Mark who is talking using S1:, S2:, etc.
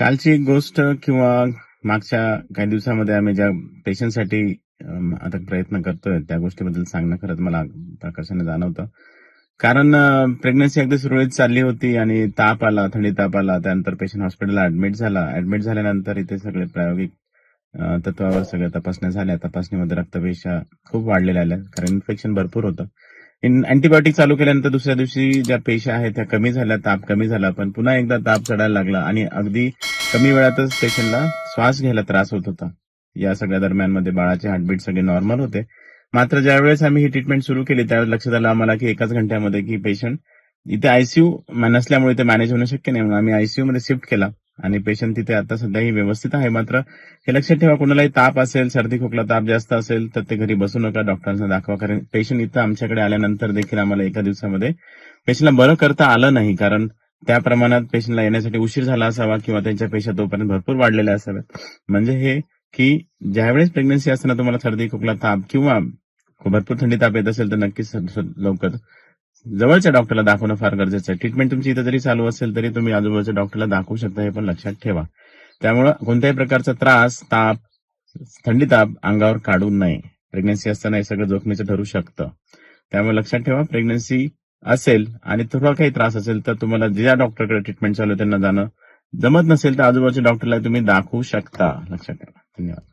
S1: कालची एक गोष्ट किंवा मागच्या काही दिवसामध्ये आम्ही ज्या पेशंटसाठी आता प्रयत्न करतोय त्या गोष्टीबद्दल सांगणं खरंच मला प्रकर्षाने जाणवतं. कारण प्रेग्नन्सी अगदी सुरळीत चालली होती आणि ताप आला थंडी ताप आला त्यानंतर पेशंट हॉस्पिटलला ऍडमिट झाला. ऍडमिट झाल्यानंतर इथे सगळे प्रायोगिक तत्वावर सगळ्या तपासण्या झाल्या. तपासणीमध्ये रक्तपेशा खूप वाढलेल्या आल्या. कारण इन्फेक्शन भरपूर होतं. अँटीबायोटिक चालू केल्यानंतर दुसऱ्या दिवशी ज्या पेशा आहेत त्या कमी झाल्या ताप कमी झाला. पण पुन्हा एकदा ताप चढायला लागला आणि अगदी कमी वेळातच पेशंटला श्वास घ्यायला त्रास होत होता. या सगळ्या दरम्यानमध्ये बाळाचे हार्टबीट सगळे नॉर्मल होते. मात्र ज्यावेळेस आम्ही ही ट्रीटमेंट सुरू केली त्यावेळेस लक्षात आलं आम्हाला की एकाच घंट्यामध्ये की पेशंट इथे आयसीयू नसल्यामुळे ते मॅनेज होणं शक्य नाही म्हणून आम्ही आयसीयू मध्ये शिफ्ट केला. आणि पेशंट तिथे आता सध्याही व्यवस्थित आहे. मात्र हे लक्षात ठेवा कोणालाही ताप असेल सर्दी खोकला ताप जास्त असेल तर ते घरी बसू नका. डॉक्टरांना दाखवा कारण पेशंट इथं आमच्याकडे आल्यानंतर देखील आम्हाला एका दिवसामध्ये पेशंटला बरं करता आलं नाही कारण त्या प्रमाणात पेशंटला येण्यासाठी उशीर झाला असावा किंवा त्यांच्या पेशा तोपर्यंत भरपूर वाढलेल्या असाव्यात म्हणजे हे की ज्यावेळेस प्रेग्नन्सी असताना तुम्हाला सर्दी खोकला ताप किंवा भरपूर थंडी ताप येत असेल तर नक्कीच लवकर जवळच्या डॉक्टरला दाखवणं फार गरजेचं आहे. ट्रीटमेंट तुमची इथं जरी चालू असेल तरी तुम्ही आजूबाजूच्या डॉक्टरला दाखवू शकता हे पण लक्षात ठेवा. त्यामुळं कोणत्याही प्रकारचा त्रास ताप थंडी ताप अंगावर काढू नये. प्रेग्नन्सी असताना हे सगळं जोखमीचं ठरू शकतं. त्यामुळे लक्षात ठेवा प्रेग्नन्सी असेल आणि थोडा काही त्रास असेल तर तुम्हाला ज्या डॉक्टरकडे ट्रीटमेंट चालू त्यांना जाणं जमत नसेल तर आजूबाजूच्या डॉक्टरला तुम्ही दाखवू शकता. लक्षात ठेवा. धन्यवाद.